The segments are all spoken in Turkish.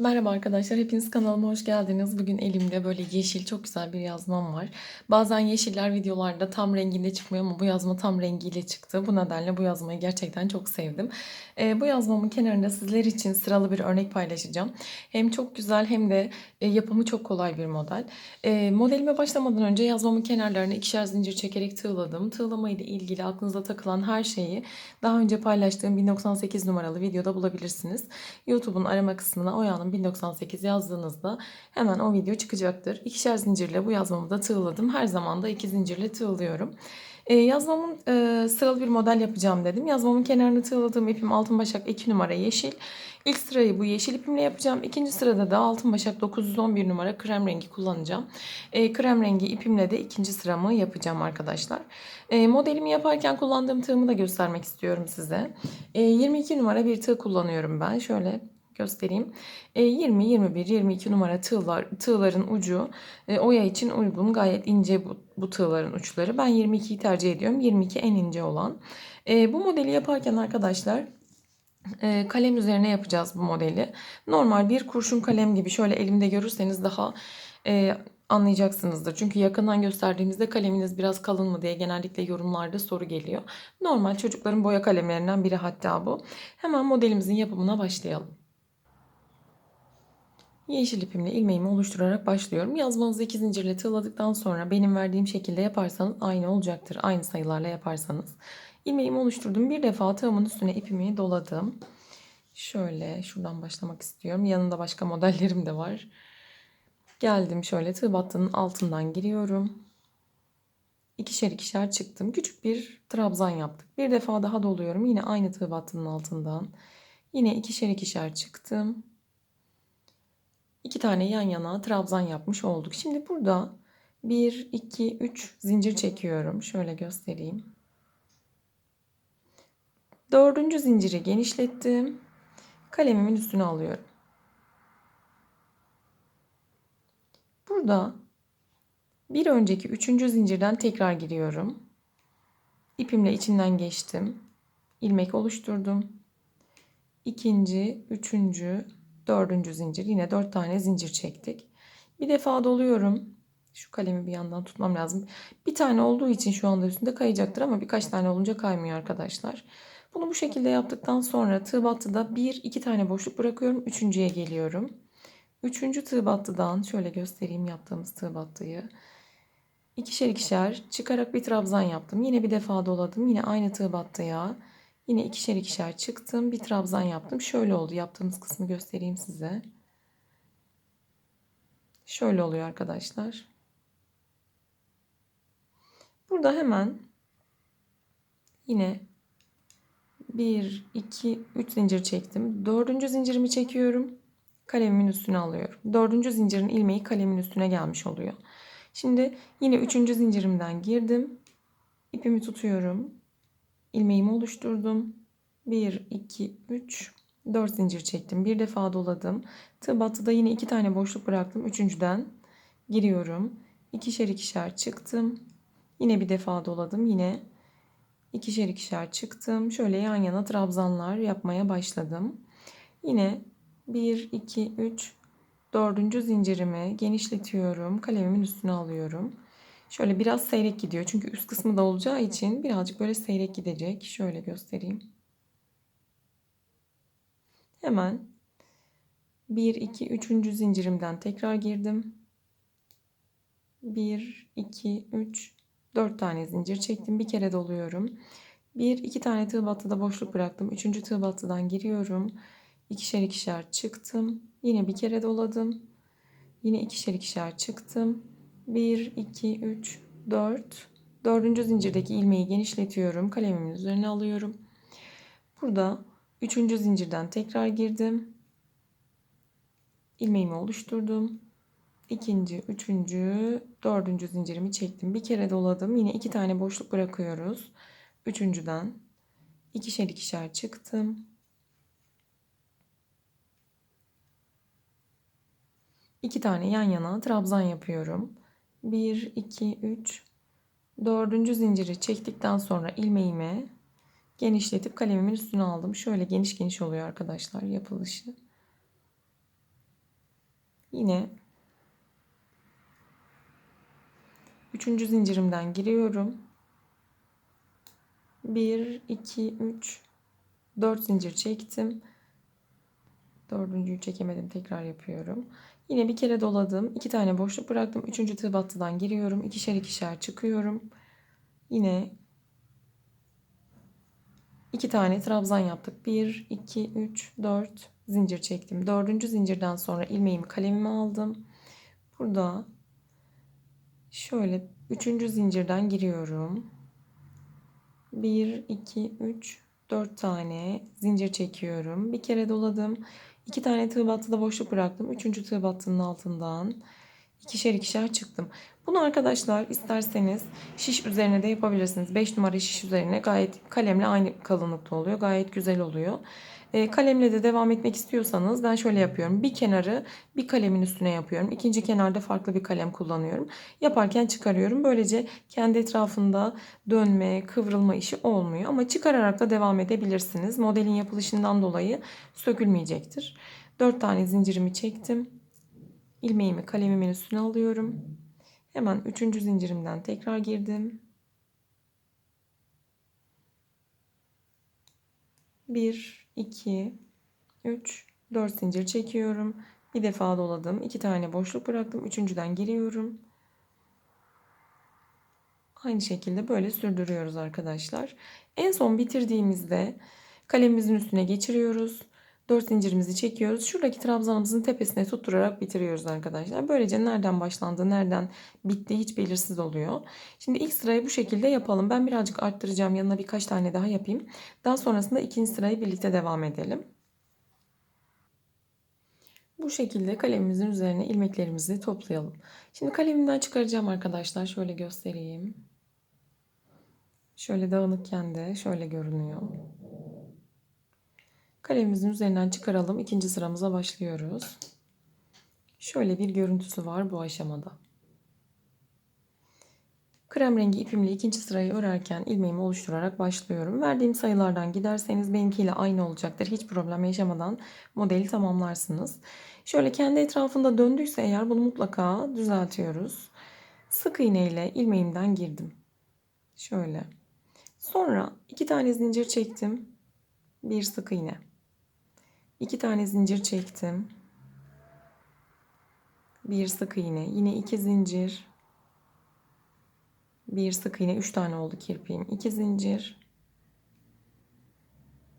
Merhaba arkadaşlar, hepiniz kanalıma hoş geldiniz. Bugün elimde böyle yeşil çok güzel bir yazmam var. Bazen yeşiller videolarda tam renginde çıkmıyor ama bu yazma tam rengiyle çıktı. Bu nedenle bu yazmayı gerçekten çok sevdim. Ee, bu yazmamın kenarında sizler için sıralı bir örnek paylaşacağım. Hem çok güzel hem de e, yapımı çok kolay bir model. E, modelime başlamadan önce yazmamın kenarlarını ikişer zincir çekerek tığladım. Tığlama ile ilgili aklınıza takılan her şeyi daha önce paylaştığım 1098 numaralı videoda bulabilirsiniz. YouTube'un arama kısmına Oya'nın 1098 yazdığınızda hemen o video çıkacaktır. İkişer zincirle bu yazmamı da tığladım. Her zaman da iki zincirle tığlıyorum. E, yazmamın e, sıralı bir model yapacağım dedim. Yazmamın kenarını tığladığım ipim altın başak 2 numara yeşil. İlk sırayı bu yeşil ipimle yapacağım. İkinci sırada da altın başak 911 numara krem rengi kullanacağım. E, krem rengi ipimle de ikinci sıramı yapacağım arkadaşlar. E, modelimi yaparken kullandığım tığımı da göstermek istiyorum size. E, 22 numara bir tığ kullanıyorum ben. Şöyle göstereyim. E, 20, 21, 22 numara tığlar, tığların ucu e, oya için uygun. Gayet ince bu, bu tığların uçları. Ben 22'yi tercih ediyorum. 22 en ince olan. E, bu modeli yaparken arkadaşlar e, kalem üzerine yapacağız bu modeli. Normal bir kurşun kalem gibi şöyle elimde görürseniz daha e, anlayacaksınızdır. Çünkü yakından gösterdiğimizde kaleminiz biraz kalın mı diye genellikle yorumlarda soru geliyor. Normal çocukların boya kalemlerinden biri hatta bu. Hemen modelimizin yapımına başlayalım. Yeşil ipimle ilmeğimi oluşturarak başlıyorum. Yazmanızı iki zincirle tığladıktan sonra benim verdiğim şekilde yaparsanız aynı olacaktır. Aynı sayılarla yaparsanız. İlmeğimi oluşturdum. Bir defa tığımın üstüne ipimi doladım. Şöyle şuradan başlamak istiyorum. Yanında başka modellerim de var. Geldim şöyle tığ battının altından giriyorum. İkişer ikişer çıktım. Küçük bir trabzan yaptık. Bir defa daha doluyorum. Yine aynı tığ battının altından. Yine ikişer ikişer çıktım. İki tane yan yana trabzan yapmış olduk. Şimdi burada 1, 2, 3 zincir çekiyorum. Şöyle göstereyim. Dördüncü zinciri genişlettim. Kalemimin üstüne alıyorum. Burada bir önceki üçüncü zincirden tekrar giriyorum. İpimle içinden geçtim. ilmek oluşturdum. İkinci, üçüncü, dördüncü zincir. Yine dört tane zincir çektik. Bir defa doluyorum. Şu kalemi bir yandan tutmam lazım. Bir tane olduğu için şu anda üstünde kayacaktır ama birkaç tane olunca kaymıyor arkadaşlar. Bunu bu şekilde yaptıktan sonra tığ battıda bir iki tane boşluk bırakıyorum. Üçüncüye geliyorum. Üçüncü tığ battıdan şöyle göstereyim yaptığımız tığ battıyı. İkişer ikişer çıkarak bir trabzan yaptım. Yine bir defa doladım. Yine aynı tığ battıya. Yine ikişer ikişer çıktım. Bir trabzan yaptım. Şöyle oldu. Yaptığımız kısmı göstereyim size. Şöyle oluyor arkadaşlar. Burada hemen yine 1, 2, 3 zincir çektim. Dördüncü zincirimi çekiyorum. Kalemimin üstüne alıyorum. Dördüncü zincirin ilmeği kalemin üstüne gelmiş oluyor. Şimdi yine üçüncü zincirimden girdim. İpimi tutuyorum. İlmeğimi oluşturdum. 1, 2, 3, 4 zincir çektim. Bir defa doladım. Tığ battıda yine iki tane boşluk bıraktım. Üçüncüden giriyorum. İkişer ikişer çıktım. Yine bir defa doladım. Yine ikişer ikişer çıktım. Şöyle yan yana trabzanlar yapmaya başladım. Yine 1, 2, 3, dördüncü zincirimi genişletiyorum. Kalemimin üstüne alıyorum. Şöyle biraz seyrek gidiyor. Çünkü üst kısmı da olacağı için birazcık böyle seyrek gidecek. Şöyle göstereyim. Hemen 1, 2, 3. zincirimden tekrar girdim. 1, 2, 3, 4 tane zincir çektim. Bir kere doluyorum. 1, 2 tane tığ battıda boşluk bıraktım. 3. tığ battıdan giriyorum. İkişer ikişer çıktım. Yine bir kere doladım. Yine ikişer ikişer çıktım. 1, 2, 3, 4. Dördüncü zincirdeki ilmeği genişletiyorum. Kalemimin üzerine alıyorum. Burada üçüncü zincirden tekrar girdim. İlmeğimi oluşturdum. İkinci, üçüncü, dördüncü zincirimi çektim. Bir kere doladım. Yine iki tane boşluk bırakıyoruz. Üçüncüden ikişer ikişer çıktım. İki tane yan yana trabzan yapıyorum. 1, 2, 3, dördüncü zinciri çektikten sonra ilmeğimi genişletip kalemimin üstüne aldım. Şöyle geniş geniş oluyor arkadaşlar yapılışı. Yine üçüncü zincirimden giriyorum. 1, 2, 3, 4 zincir çektim. Dördüncüyü çekemedim. Tekrar yapıyorum. Yine bir kere doladım. iki tane boşluk bıraktım. Üçüncü tığ giriyorum. ikişer ikişer çıkıyorum. Yine iki tane trabzan yaptık. 1, 2, 3, 4 zincir çektim. Dördüncü zincirden sonra ilmeğimi kalemime aldım. Burada şöyle üçüncü zincirden giriyorum. 1, 2, 3, 4 tane zincir çekiyorum. Bir kere doladım. 2 tane tığ battıda boşluk bıraktım. Üçüncü tığ battının altından ikişer ikişer çıktım. Bunu arkadaşlar isterseniz şiş üzerine de yapabilirsiniz. 5 numara şiş üzerine gayet kalemle aynı kalınlıkta oluyor. Gayet güzel oluyor. E, kalemle de devam etmek istiyorsanız ben şöyle yapıyorum. Bir kenarı bir kalemin üstüne yapıyorum. İkinci kenarda farklı bir kalem kullanıyorum. Yaparken çıkarıyorum. Böylece kendi etrafında dönme, kıvrılma işi olmuyor. Ama çıkararak da devam edebilirsiniz. Modelin yapılışından dolayı sökülmeyecektir. 4 tane zincirimi çektim. İlmeğimi kalemimin üstüne alıyorum. Hemen 3. zincirimden tekrar girdim. 1 2 3 4 zincir çekiyorum. Bir defa doladım. 2 tane boşluk bıraktım. Üçüncüden giriyorum. Aynı şekilde böyle sürdürüyoruz arkadaşlar. En son bitirdiğimizde kalemimizin üstüne geçiriyoruz. 4 zincirimizi çekiyoruz. Şuradaki trabzanımızın tepesine tutturarak bitiriyoruz arkadaşlar. Böylece nereden başlandı, nereden bitti hiç belirsiz oluyor. Şimdi ilk sırayı bu şekilde yapalım. Ben birazcık arttıracağım. Yanına birkaç tane daha yapayım. Daha sonrasında ikinci sırayı birlikte devam edelim. Bu şekilde kalemimizin üzerine ilmeklerimizi toplayalım. Şimdi kalemimden çıkaracağım arkadaşlar. Şöyle göstereyim. Şöyle dağınıkken de şöyle görünüyor. Kalemimizin üzerinden çıkaralım. İkinci sıramıza başlıyoruz. Şöyle bir görüntüsü var bu aşamada. Krem rengi ipimle ikinci sırayı örerken ilmeğimi oluşturarak başlıyorum. Verdiğim sayılardan giderseniz benimkiyle aynı olacaktır. Hiç problem yaşamadan modeli tamamlarsınız. Şöyle kendi etrafında döndüyse eğer bunu mutlaka düzeltiyoruz. Sık iğne ile ilmeğimden girdim. Şöyle. Sonra iki tane zincir çektim. Bir sık iğne. İki tane zincir çektim. Bir sık iğne. Yine iki zincir. Bir sık iğne. Üç tane oldu kirpiğim. İki zincir.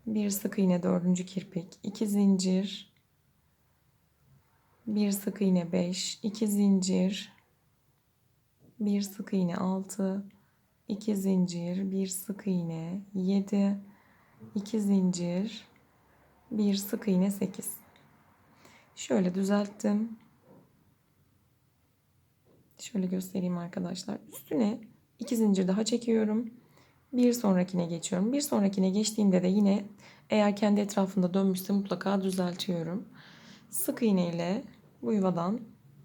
Bir sık iğne dördüncü kirpik. iki zincir. Bir sık iğne beş. iki zincir. Bir sık iğne altı. iki zincir. Bir sık iğne yedi. iki zincir bir sık iğne 8. Şöyle düzelttim. Şöyle göstereyim arkadaşlar. Üstüne iki zincir daha çekiyorum. Bir sonrakine geçiyorum. Bir sonrakine geçtiğimde de yine eğer kendi etrafında dönmüşse mutlaka düzeltiyorum. Sık iğne ile bu yuvadan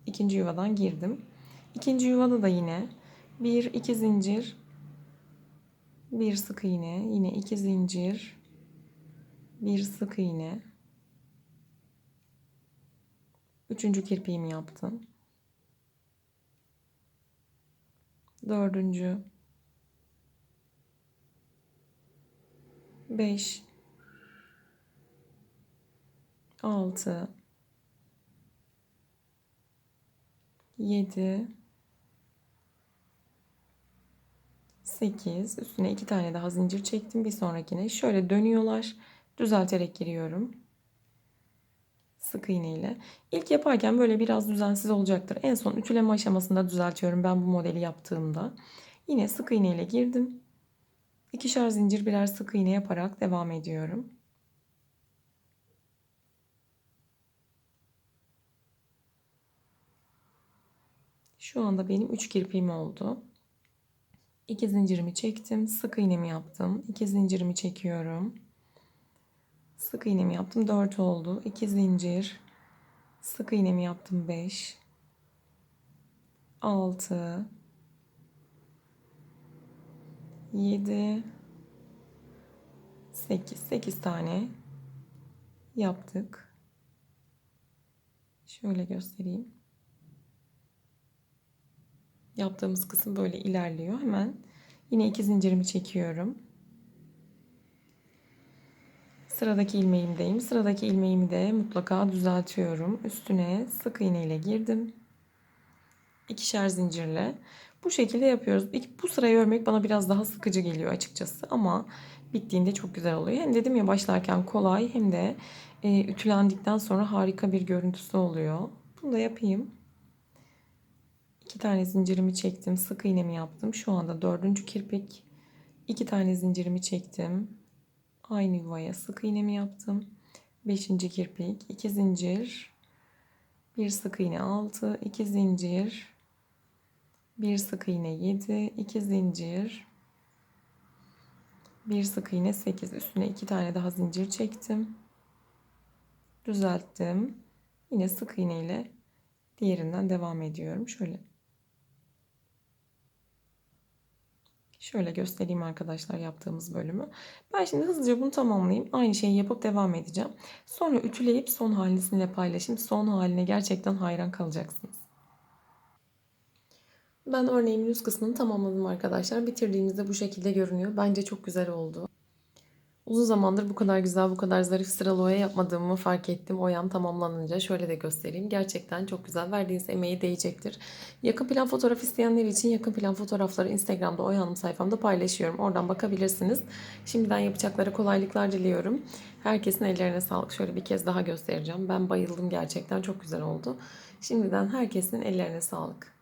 ikinci yuvadan girdim. İkinci yuvada da yine bir iki zincir bir sık iğne yine iki zincir bir sık iğne. Üçüncü kirpiğimi yaptım. Dördüncü. Beş. Altı. Yedi. 8 üstüne iki tane daha zincir çektim. Bir sonrakine şöyle dönüyorlar düzelterek giriyorum. Sık iğne ile. İlk yaparken böyle biraz düzensiz olacaktır. En son ütüleme aşamasında düzeltiyorum ben bu modeli yaptığımda. Yine sık iğne ile girdim. İkişer zincir birer sık iğne yaparak devam ediyorum. Şu anda benim 3 kirpiğim oldu. 2 zincirimi çektim. Sık iğnemi yaptım. 2 zincirimi çekiyorum. Sık iğnemi yaptım 4 oldu. 2 zincir. Sık iğnemi yaptım 5. 6 7 8 8 tane yaptık. Şöyle göstereyim. Yaptığımız kısım böyle ilerliyor. Hemen yine iki zincirimi çekiyorum. Sıradaki ilmeğimdeyim. Sıradaki ilmeğimi de mutlaka düzeltiyorum. Üstüne sık iğne ile girdim. İkişer zincirle. Bu şekilde yapıyoruz. Bu sırayı örmek bana biraz daha sıkıcı geliyor açıkçası ama bittiğinde çok güzel oluyor. Hem dedim ya başlarken kolay hem de e, ütülendikten sonra harika bir görüntüsü oluyor. Bunu da yapayım. İki tane zincirimi çektim. Sık iğnemi yaptım. Şu anda dördüncü kirpik. İki tane zincirimi çektim. Aynı yuvaya sık iğnemi yaptım. Beşinci kirpik. iki zincir. Bir sık iğne altı. iki zincir. Bir sık iğne yedi. iki zincir. Bir sık iğne sekiz. Üstüne iki tane daha zincir çektim. Düzelttim. Yine sık iğne ile diğerinden devam ediyorum. Şöyle Şöyle göstereyim arkadaşlar yaptığımız bölümü. Ben şimdi hızlıca bunu tamamlayayım. Aynı şeyi yapıp devam edeceğim. Sonra ütüleyip son halini sizinle paylaşayım. Son haline gerçekten hayran kalacaksınız. Ben örneğimin üst kısmını tamamladım arkadaşlar. Bitirdiğimizde bu şekilde görünüyor. Bence çok güzel oldu. Uzun zamandır bu kadar güzel, bu kadar zarif sıralı oya yapmadığımı fark ettim. Oyam tamamlanınca şöyle de göstereyim. Gerçekten çok güzel. Verdiğiniz emeği değecektir. Yakın plan fotoğraf isteyenler için yakın plan fotoğrafları Instagram'da Oya Hanım sayfamda paylaşıyorum. Oradan bakabilirsiniz. Şimdiden yapacaklara kolaylıklar diliyorum. Herkesin ellerine sağlık. Şöyle bir kez daha göstereceğim. Ben bayıldım gerçekten. Çok güzel oldu. Şimdiden herkesin ellerine sağlık.